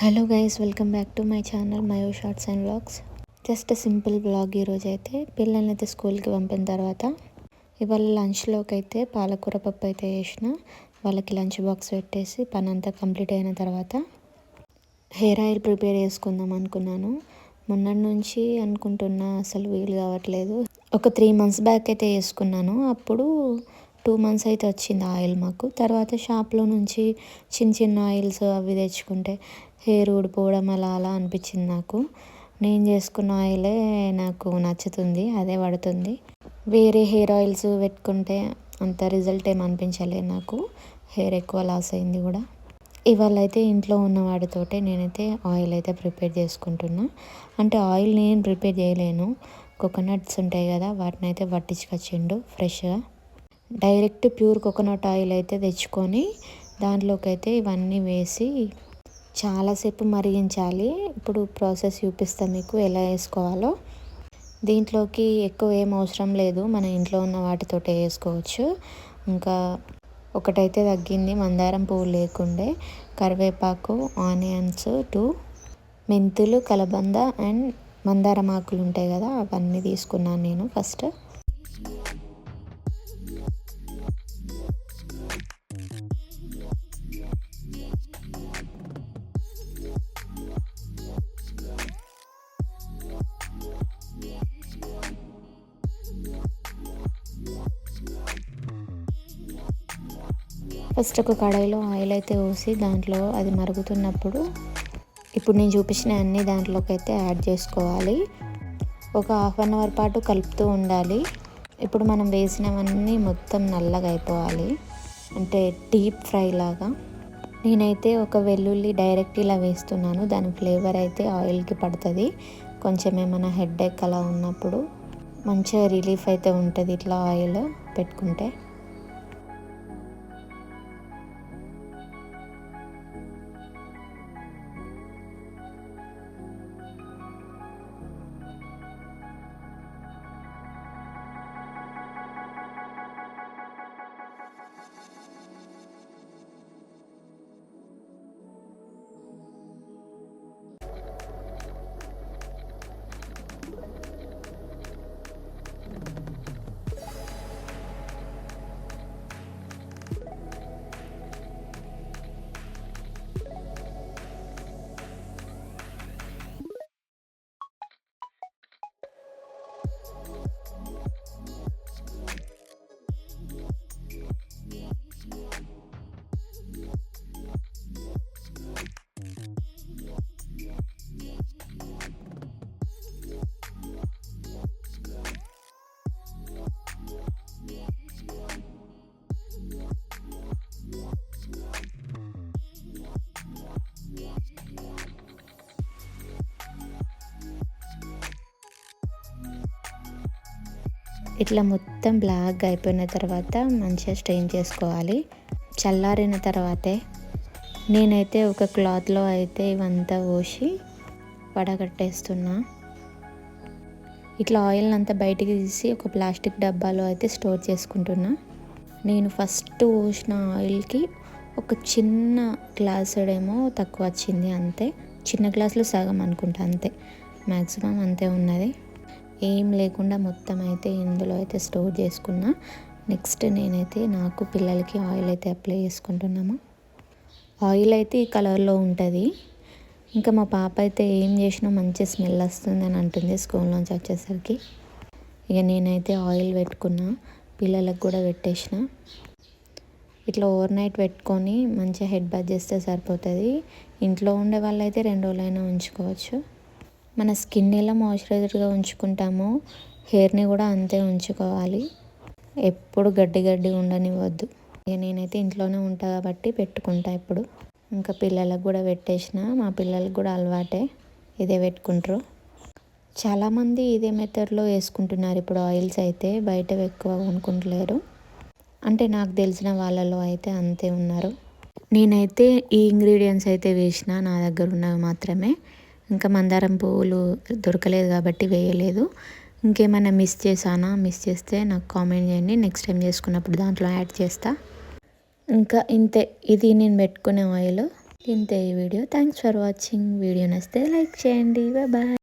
Hello guys welcome back to my channel Mayo shorts and blogs just simple blog ఈరోజు అయితే. పిల్లల్ని అయితే స్కూల్కి పంపిన తర్వాత ఇవాళ లంచ్లోకి అయితే పాలకూర పప్పు అయితే వేసిన వాళ్ళకి లంచ్ బాక్స్ పెట్టేసి పని అంతా కంప్లీట్ అయిన తర్వాత హెయిర్ ఆయిల్ ప్రిపేర్ చేసుకుందాం అనుకున్నాను. మొన్నటి నుంచి అనుకుంటున్నా అసలు వీలు కావట్లేదు. ఒక త్రీ మంత్స్ బ్యాక్ అయితే వేసుకున్నాను అప్పుడు టూ మంత్స్ అయితే వచ్చింది ఆయిల్ మాకు. తర్వాత షాప్లో నుంచి చిన్న చిన్న ఆయిల్స్ అవి తెచ్చుకుంటే హెయిర్ ఊడిపోవడం అలా అలా అనిపించింది నాకు. నేను చేసుకున్న ఆయిలే నాకు నచ్చుతుంది అదే పడుతుంది. వేరే హెయిర్ ఆయిల్స్ పెట్టుకుంటే అంత రిజల్ట్ ఏం అనిపించలేదు నాకు. హెయిర్ ఎక్కువ లాస్ అయింది కూడా. ఇవాళ అయితే ఇంట్లో ఉన్న వాటితోటే నేనైతే ఆయిల్ అయితే ప్రిపేర్ చేసుకుంటున్నా. అంటే ఆయిల్ నేను ప్రిపేర్ చేయలేను. కోకోనట్స్ ఉంటాయి కదా వాటిని అయితే పట్టించుకొచ్చిండు ఫ్రెష్గా. డైరెక్ట్ ప్యూర్ కోకోనట్ ఆయిల్ అయితే తెచ్చుకొని దాంట్లోకి అయితే ఇవన్నీ వేసి చాలాసేపు మరిగించాలి. ఇప్పుడు ప్రాసెస్ చూపిస్తాను మీకు ఎలా వేసుకోవాలో. దీంట్లోకి ఎక్కువ ఏం అవసరం లేదు. మన ఇంట్లో ఉన్న వాటితోటే వేసుకోవచ్చు. ఇంకా ఒకటైతే తగ్గింది. మందారం పువ్వు లేకుండే. కరివేపాకు ఆనియన్స్ టూ మెంతులు కలబంద అండ్ మందారం ఆకులు ఉంటాయి కదా అవన్నీ తీసుకున్నాను నేను ఫస్ట్. ఫస్ట్ ఒక కడాయిలో ఆయిల్ అయితే పోసి దాంట్లో అది మరుగుతున్నప్పుడు ఇప్పుడు నేను చూపించిన అన్ని దాంట్లోకి అయితే యాడ్ చేసుకోవాలి. ఒక హాఫ్ అన్ అవర్ పాటు కలుపుతూ ఉండాలి. ఇప్పుడు మనం వేసినవన్నీ మొత్తం నల్లగా అయిపోవాలి. అంటే డీప్ ఫ్రై లాగా. నేనైతే ఒక వెల్లుల్లి డైరెక్ట్ ఇలా వేస్తున్నాను. దాని ఫ్లేవర్ అయితే ఆయిల్కి పడుతుంది. కొంచెం ఏమైనా హెడ్ ఎక్ అలా ఉన్నప్పుడు మంచిగా రిలీఫ్ అయితే ఉంటుంది ఇట్లా ఆయిల్ పెట్టుకుంటే. ఇట్లా మొత్తం బ్లాక్ అయిపోయిన తర్వాత మంచిగా స్ట్రెయిన్ చేసుకోవాలి. చల్లారిన తర్వాతే నేనైతే ఒక క్లాత్లో అయితే ఇవంతా పోసి వడగట్టేస్తున్నా. ఇట్లా ఆయిల్ అంతా బయటికి తీసి ఒక ప్లాస్టిక్ డబ్బాలో అయితే స్టోర్ చేసుకుంటున్నా. నేను ఫస్ట్ పోసిన ఆయిల్కి ఒక చిన్న గ్లాసుడేమో తక్కువ వచ్చింది అంతే. చిన్న గ్లాసులో సగం అనుకుంటా అంతే. మ్యాక్సిమం అంతే ఉన్నది. ఏం లేకుండా మొత్తం అయితే ఇందులో అయితే స్టోర్ చేసుకున్నా. నెక్స్ట్ నేనైతే నాకు పిల్లలకి ఆయిల్ అయితే అప్లై చేసుకుంటున్నాము. ఆయిల్ అయితే ఈ కలర్లో ఉంటుంది. ఇంకా మా పాప అయితే ఏం చేసినా మంచి స్మెల్ వస్తుంది అని అంటుంది స్కూల్ నుంచి వచ్చేసరికి. ఇక నేనైతే ఆయిల్ పెట్టుకున్నా పిల్లలకు కూడా పెట్టేసిన. ఇట్లా ఓవర్ నైట్ పెట్టుకొని మంచిగా హెడ్ బాత్ చేస్తే సరిపోతుంది. ఇంట్లో ఉండే వాళ్ళైతే రెండు రోజులైనా ఉంచుకోవచ్చు. మన స్కిన్ ఎలా మాయిశ్చరైజర్గా ఉంచుకుంటామో హెయిర్ని కూడా అంతే ఉంచుకోవాలి. ఎప్పుడు గడ్డి గడ్డి ఉండనివ్వద్దు. ఇక నేనైతే ఇంట్లోనే ఉంటా కాబట్టి పెట్టుకుంటా ఇప్పుడు. ఇంకా పిల్లలకు కూడా పెట్టేసిన మా పిల్లలకు కూడా అలవాటే. ఇదే పెట్టుకుంటారు. చాలామంది ఇదే మెథడ్లో వేసుకుంటున్నారు. ఇప్పుడు ఆయిల్స్ అయితే బయట ఎక్కువ కొనుక్కుంటలేరు. అంటే నాకు తెలిసిన వాళ్ళలో అయితే అంతే ఉన్నారు. నేనైతే ఈ ఇంగ్రీడియంట్స్ అయితే వేసిన నా దగ్గర ఉన్నవి మాత్రమే. ఇంకా మందారం పువ్వులు దొరకలేదు కాబట్టి వేయలేదు. ఇంకేమైనా మిస్ చేశానా? మిస్ చేస్తే నాకు కామెంట్ చేయండి. నెక్స్ట్ టైం చేసుకున్నప్పుడు దాంట్లో యాడ్ చేస్తా. ఇంకా ఇంతే. ఇది నేను పెట్టుకునే ఆయిల్ ఇంతే ఈ video thanks for watching video నచ్చితే లైక్ చేయండి. బాయ్